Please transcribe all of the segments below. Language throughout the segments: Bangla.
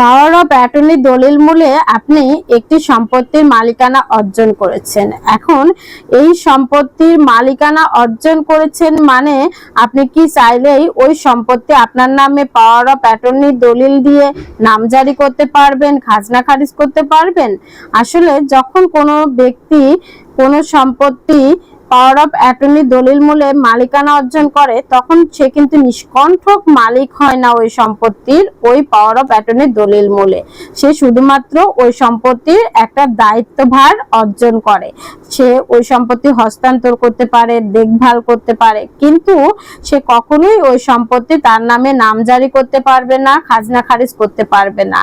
পাওয়ার অফ অ্যাটর্নি দলিল মূলে আপনি একটি সম্পত্তির মালিকানা অর্জন করেছেন। এখন এই সম্পত্তির মালিকানা অর্জন করেছেন মানে আপনি কি চাইলেই ওই সম্পত্তি আপনার নামে পাওয়ার অফ অ্যাটর্নি দলিল দিয়ে নামজারি করতে পারবেন, খাজনা খারিজ করতে পারবেন? আসলে যখন কোনো ব্যক্তি কোনো সম্পত্তি পাওয়ার অফ অ্যাটর্নি দলিল মূলে মালিকানা অর্জন করে, তখন সে কিন্তু নিষ্কণ্ঠক মালিক হয় না ওই সম্পত্তির, ওই পাওয়ার অফ অ্যাটর্নি দলিল মূলে। সে শুধুমাত্র ওই সম্পত্তির একটা দায়িত্বভার অর্জন করে। সে ওই সম্পত্তি হস্তান্তর করতে পারে, দেখভাল করতে পারে, কিন্তু সে কখনোই ওই সম্পত্তি তার নামে নামজারি করতে পারবে না, খাজনা খারিজ করতে পারবে না।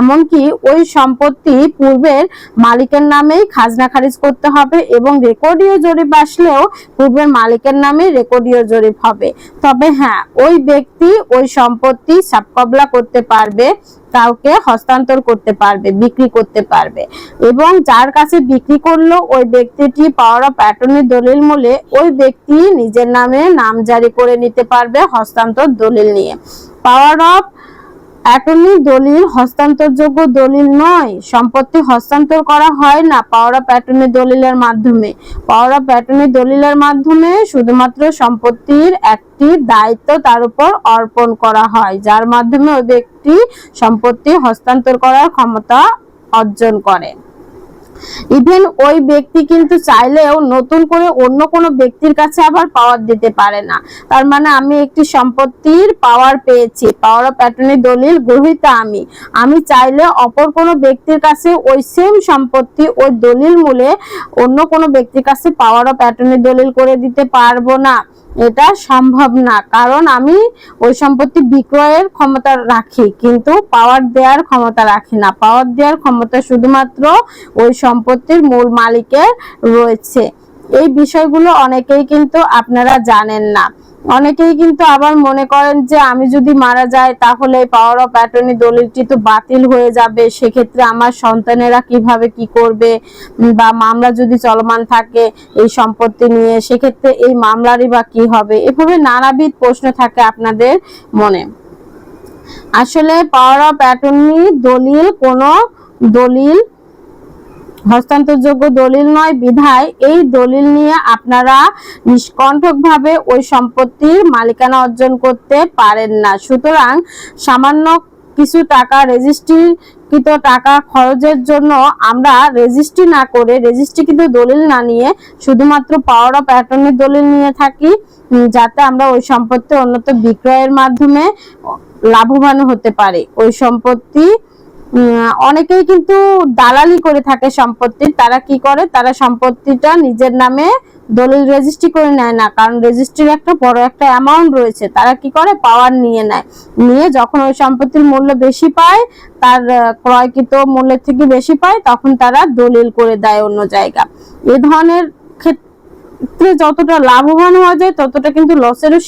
এমনকি ওই সম্পত্তি পূর্বের মালিকের নামেই খাজনা খারিজ করতে হবে এবং রেকর্ডীয় জরিপ আসলেও পূর্বের মালিকের নামে রেকর্ডীয় জরিপ হবে। তবে হ্যাঁ ওই ব্যক্তি ওই সম্পত্তি সাবকবলা করতে পারবে, কাউকে হস্তান্তর করতে পারবে, বিক্রি করতে পারবে। এবং যার কাছে বিক্রি করল, ওই ব্যক্তিটি পাওয়ার অফ অ্যাটর্নি দলিল মূলে ওই ব্যক্তি নিজের নামে নাম জারি করে নিতে পারবে হস্তান্তর দলিল নিয়ে। পাওয়ার অফ অ্যাটর্নি দলিল হস্তান্তরযোগ্য দলিল নয়, সম্পত্তি হস্তান্তর করা হয় না পাওয়ার অফ অ্যাটর্নি দলিলের মাধ্যমে। পাওয়ার অফ অ্যাটর্নি দলিলের মাধ্যমে শুধুমাত্র সম্পত্তির একটি দায়িত্ব তার উপর অর্পণ করা হয়, যার মাধ্যমে ওই ব্যক্তি সম্পত্তি হস্তান্তর করার ক্ষমতা অর্জন করে। ইভেন ওই ব্যক্তি কিন্তু চাইলেও নতুন করে অন্য কোনো ব্যক্তির কাছে আবার পাওয়ার দিতে পারে না। তার মানে আমি একটি সম্পত্তির পাওয়ার পেয়েছি পাওয়ার অফ অ্যাটর্নি দলিল গ্রহীতা আমি। আমি চাইলে অপর কোনো ব্যক্তির কাছে ওই সেম সম্পত্তি, ওই দলিল মূলে অন্য কোনো ব্যক্তির কাছে পাওয়ার অফ অ্যাটর্নি দলিল করে দিতে পারব না। এটা সম্ভব না। কারণ আমি ওই সম্পত্তি বিক্রয়ের ক্ষমতা রাখি, কিন্তু পাওয়ার দেওয়ার ক্ষমতা রাখি না। পাওয়ার দেওয়ার ক্ষমতা শুধুমাত্র ওই সম্পত্তির মূল মালিকের রয়েছে। এই বিষয়গুলো অনেকেই কিন্তু আপনারা জানেন না। অনেকেই কিন্তু আবার মনে করেন যে আমি যদি মারা যাই তাহলে পাওয়ার অফ অ্যাটর্নি দলিলটি তো বাতিল হয়ে যাবে। সেক্ষেত্রে আমার সন্তানেরা কীভাবে কি করবে? বা মামলা যদি চলমান থাকে এই সম্পত্তি নিয়ে, সেক্ষেত্রে এই মামলারই বা কি হবে? এভাবে নানাবিধ প্রশ্ন থাকে আপনাদের মনে। আসলে পাওয়ার অফ অ্যাটর্নি দলিল কোনো দলিল হস্তান্তরযোগ্য দলিল নয়, বিধায় এই দলিল নিয়ে আপনারা নিষ্কণ্ঠকভাবে ওই সম্পত্তির মালিকানা অর্জন করতে পারেন না। সুতরাং সামান্য কিছু টাকা রেজিস্ট্রিকৃত টাকা খরচের জন্য আমরা রেজিস্ট্রি না করে রেজিস্ট্রিকৃত দলিল না নিয়ে শুধুমাত্র পাওয়ার অফ অ্যাটর্নি দলিল নিয়ে থাকি যাতে আমরা ওই সম্পত্তি অন্যত বিক্রয়ের মাধ্যমে লাভবান হতে পারি। ওই সম্পত্তি অনেকেই কিন্তু দালালি করে থাকে সম্পত্তির তারা কি করে? তারা সম্পত্তিটা নিজের নামে দলিল রেজিস্ট্রি করে নেয় না। কারণ রেজিস্ট্রির একটা বড় একটা অ্যামাউন্ট রয়েছে। তারা কি করে? পাওয়ার নিয়ে নেয়। নিয়ে যখন ওই সম্পত্তির মূল্য বেশি পায়, তার ক্রয়কৃত মূল্যের থেকে বেশি পায়, তখন তারা দলিল করে দেয় অন্য জায়গা। এ ধরনের ক্ষেত্রে যতটা লাভবান হওয়া যায়, ততটা কিন্তু লসেরও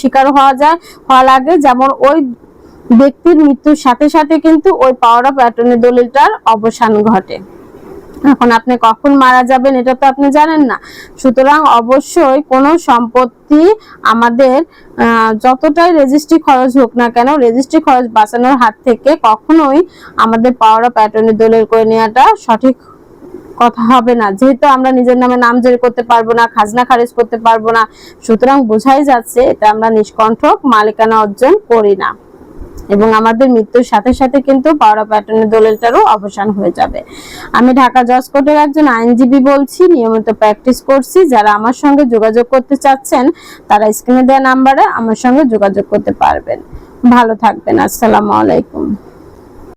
শিকার হওয়া যায় হওয়া লাগে। যেমন ওই ব্যক্তির মৃত্যুর সাথে সাথে কিন্তু ওই পাওয়ার অফ অ্যাটর্নি দলিলটার অবসান ঘটে। এখন আপনি কখন মারা যাবেন এটা তো আপনি জানেন না। সুতরাং অবশ্যই কোনো সম্পত্তি আমাদের যতটাই রেজিস্ট্রি খরচ হোক না কেন রেজিস্ট্রি খরচ বাঁচানোর হাত থেকে কখনোই আমাদের পাওয়ার অফ অ্যাটর্নি দলিল করে নেওয়াটা সঠিক কথা হবে না। যেহেতু আমরা নিজের নামে নামজারি করতে পারব না, খাজনা খারিজ করতে পারব না, সুতরাং বোঝাই যাচ্ছে এটা আমরা নিষ্কণ্ঠক মালিকানা অর্জন করি না। এবং আমাদের মৃত্যুর সাথে সাথে কিন্তু পাওয়ার প্যাটার্নের দলিলটারও অবসান হয়ে যাবে। আমি ঢাকা জজ কোর্টের একজন আইনজীবী বলছি, নিয়মিত প্র্যাকটিস করছি। যারা আমার সঙ্গে যোগাযোগ করতে চাচ্ছেন, তারা স্ক্রিনে দেওয়া নাম্বারে আমার সঙ্গে যোগাযোগ করতে পারবেন। ভালো থাকবেন, আসসালামু আলাইকুম।